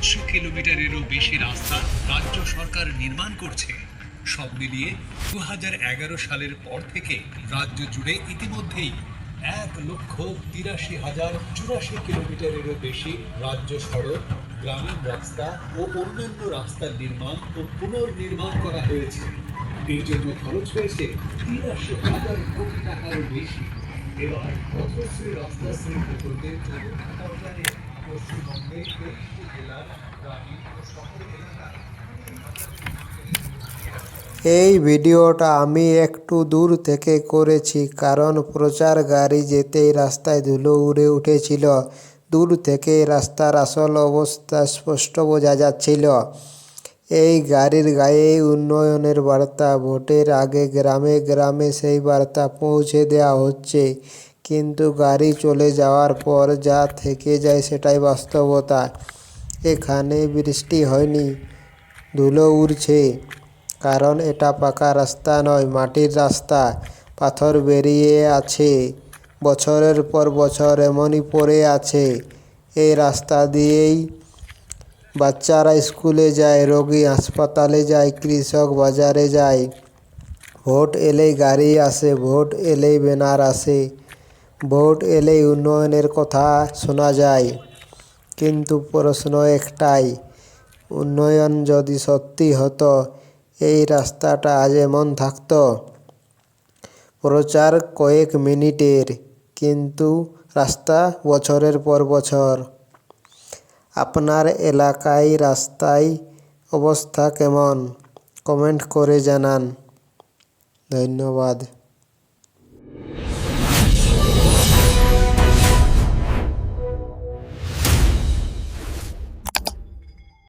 পাঁচশো কিলোমিটারেরও বেশি রাস্তা রাজ্য সরকার নির্মাণ করছে। সব মিলিয়ে দু হাজার এগারো সালের পর থেকে রাজ্য জুড়ে ইতিমধ্যেই এক লক্ষ তিরাশি হাজার চুরাশি কিলোমিটারেরও বেশি রাজ্য সড়ক, গ্রামীণ রাস্তা ও অন্যান্য রাস্তার নির্মাণ ও পুনর্নির্মাণ করা হয়েছে। এর জন্য খরচ হয়েছে তিরাশি হাজার কোটি টাকারও বেশি। এবার পথশ্রী রাস্তা শ্রী প্রকল্পের পর্যায়ে এই ভিডিওটা আমি একটু দূর থেকে করেছি, কারণ প্রচার গাড়ি যেতেই রাস্তায় ধুলো উড়ে উঠেছিল। দূর থেকে রাস্তার আসল অবস্থা স্পষ্ট বোঝা যাচ্ছিল। এই গাড়ির গায়ে উন্নয়নের বার্তা, ভোটের আগে গ্রামে গ্রামে সেই বার্তা পৌঁছে দেওয়া হচ্ছে। কিন্তু গাড়ি চলে যাওয়ার পর যা থেকে যায় সেটাই বাস্তবতা। এখানে বৃষ্টি হয়নি, ধুলো উড়ছে। কারণ এটা পাকা রাস্তা নয়, মাটির রাস্তা। পাথর বেরিয়ে আছে, বছরের পর বছর এমনই পড়ে আছে। এই রাস্তা দিয়েই বাচ্চারা স্কুলে যায়, রোগী হাসপাতালে যায়, কৃষক বাজারে যায়। ভোট এলেই গাড়ি আসে, ভোট এলেই ব্যানার আসে। ভোট এলেই উন্নয়নের কথা শোনা যায়। কিন্তু প্রশ্ন একটাই, উন্নয়ন যদি সত্যি হতো, এই রাস্তাটা আজ এমন থাকতো। প্রচার কয়েক মিনিটের, কিন্তু রাস্তা বছরের পর বছর। আপনার এলাকায় রাস্তায় অবস্থা কেমন? কমেন্ট করে জানান। ধন্যবাদ।